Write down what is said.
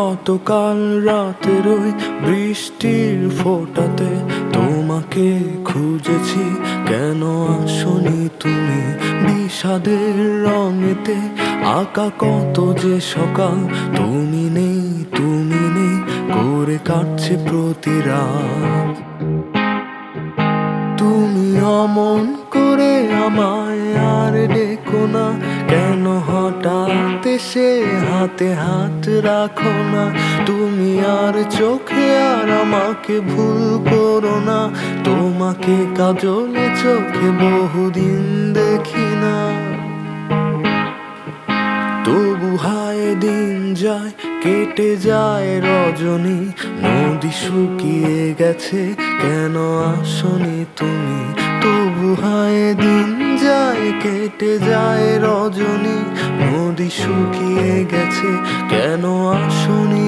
গতকাল রাতের ওই বৃষ্টির ফোটাতে তোমাকে খুঁজেছি। কেন আসনি তুমি বিষাদের রঙেতে? আঁকা কত যে সকাল, তুমি নেই তুমি নেই, করে কাটছে প্রতি রাত। তুমি অমন করে আমায় আর ডেকো না, কেন হঠাৎ সে হাতে হাত রাখো না। তুমি আর চোখে আর আমাকে ভুল করো না। তোমাকে কাজলে চোখে বহুদিন দেখি না। তবু হায় দিন যায়, কেটে যায় রজনী। নদী শুকিয়ে গেছে, কেন আসনি তুমি? তবু হায় দিন যায়, কেটে যায় রজনী। নদী শুকিয়ে গেছে। কেন আসনি